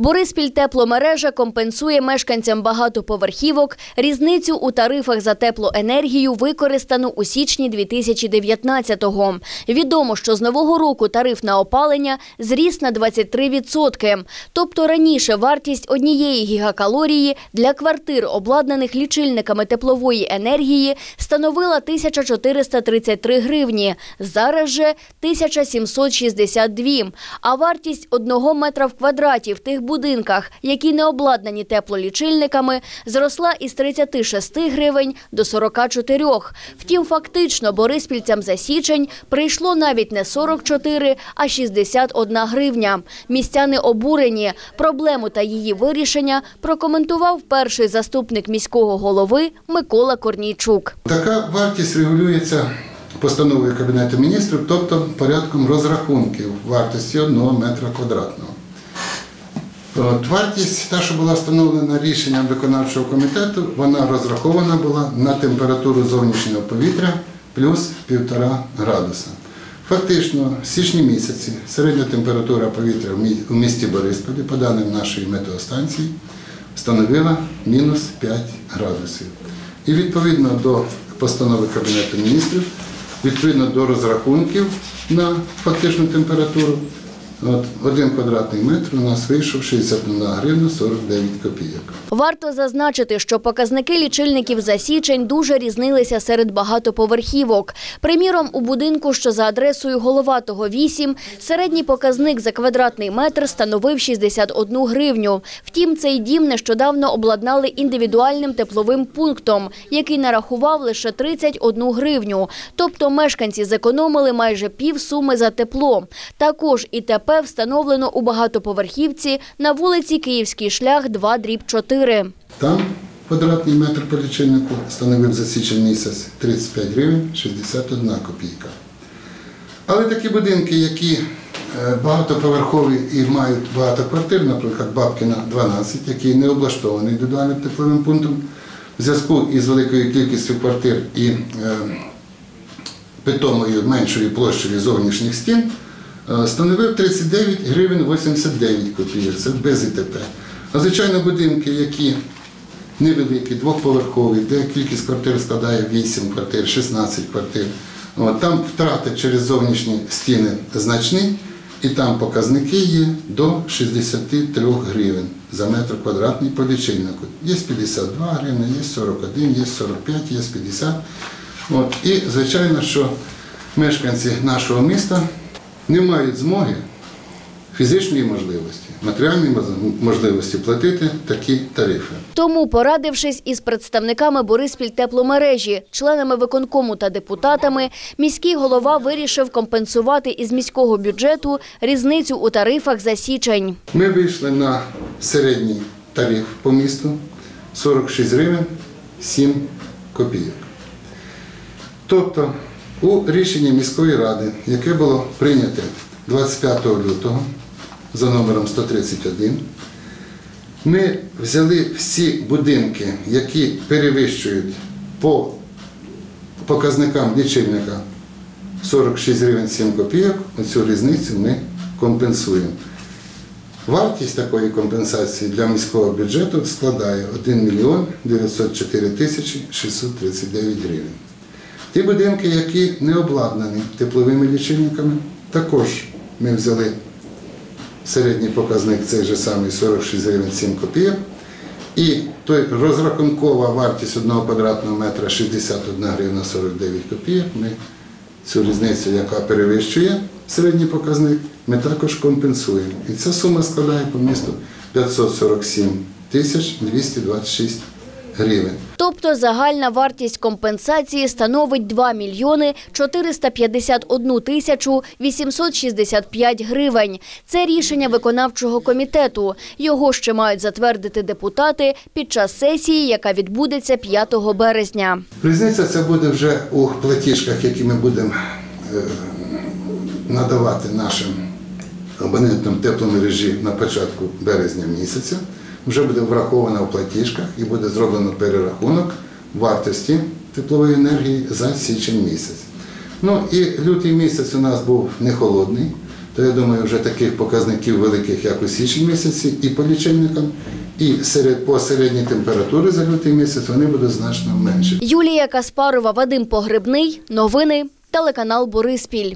Бориспіль тепломережа компенсує мешканцям багатоповерхівок різницю у тарифах за теплоенергію, використану у січні 2019-го. Відомо, що з нового року тариф на опалення зріс на 23%. Тобто раніше вартість однієї гігакалорії для квартир, обладнаних лічильниками теплової енергії, становила 1433 гривні. Зараз же 1762. А вартість одного метра в квадраті в тих будинках, які не обладнані теплолічильниками, зросла із 36 гривень до 44. Втім, фактично бориспільцям за січень прийшло навіть не 44, а 61 гривня. Містяни обурені. Проблему та її вирішення прокоментував перший заступник міського голови Микола Корнійчук. Така вартість регулюється постановою Кабінету міністрів, тобто порядком розрахунків вартості одного метра квадратного. От, вартість, та, що була встановлена рішенням виконавчого комітету, вона розрахована була на температуру зовнішнього повітря плюс 1,5 градуса. Фактично, в січні місяці середня температура повітря у місті Борисполі, по даним нашої метеостанції, становила мінус 5 градусів. І відповідно до постанови Кабінету міністрів, відповідно до розрахунків на фактичну температуру, от, один квадратний метр у нас вийшов 61 гривна 49 копійок. Варто зазначити, що показники лічильників за січень дуже різнилися серед багатоповерхівок. Приміром, у будинку, що за адресою Головатого 8, середній показник за квадратний метр становив 61 гривню. Втім, цей дім нещодавно обладнали індивідуальним тепловим пунктом, який нарахував лише 31 гривню. Тобто мешканці зекономили майже пів суми за тепло. Також Встановлено у багатоповерхівці на вулиці Київський шлях 2 дріб 4. Там квадратний метр по лічильнику становив за січень місяць 35 гривень 61 копійка. Але такі будинки, які е, багатоповерхові і мають багато квартир, наприклад, Бабкіна 12, який не облаштований індивідуальним тепловим пунктом, в зв'язку із великою кількістю квартир і е, питомою меншою площею зовнішніх стін, становив 39 гривень 89 копійок. Це без ІТП. А звичайно, будинки, які невеликі, двохповерхові, де кількість квартир складає 8 квартир, 16 квартир. Там втрати через зовнішні стіни значні, і там показники є до 63 гривень за метр квадратний по лічильнику. Є 52 гривні, є 41, є 45, є 50. От, і звичайно, що мешканці нашого міста не мають змоги фізичної можливості, матеріальної можливості платити такі тарифи. Тому, порадившись із представниками Бориспіль тепломережі, членами виконкому та депутатами, міський голова вирішив компенсувати із міського бюджету різницю у тарифах за січень. Ми вийшли на середній тариф по місту 46 гривень 7 копійок. Тобто у рішенні міської ради, яке було прийняте 25 лютого за номером 131, ми взяли всі будинки, які перевищують по показникам лічильника 46 гривень 7 копійок, оцю різницю ми компенсуємо. Вартість такої компенсації для міського бюджету складає 1 мільйон 904 тисячі 639 гривень. Ті будинки, які не обладнані тепловими лічильниками, також ми взяли середній показник цей же самий 46 гривень 7 копійок. І той розрахункова вартість одного квадратного метра 61 гривна 49 копійок. Ми цю різницю, яка перевищує середній показник, ми також компенсуємо. І ця сума складає по місту 547 тисяч 226 гривень. Тобто загальна вартість компенсації становить 2 мільйони 451 тисячу 865 гривень. Це рішення виконавчого комітету. Його ще мають затвердити депутати під час сесії, яка відбудеться 5 березня. Різниця це буде вже у платіжках, які ми будемо е, надавати нашим абонентам тепломережі на початку березня місяця. Вже буде врахована в платіжках і буде зроблено перерахунок вартості теплової енергії за січень місяць. Ну і лютий місяць у нас був не холодний, то я думаю, вже таких показників великих, як у січні місяці, і по лічильникам, і серед, по середній температурі за лютий місяць вони будуть значно менші. Юлія Каспарова, Вадим Погребний. Новини. Телеканал Бориспіль.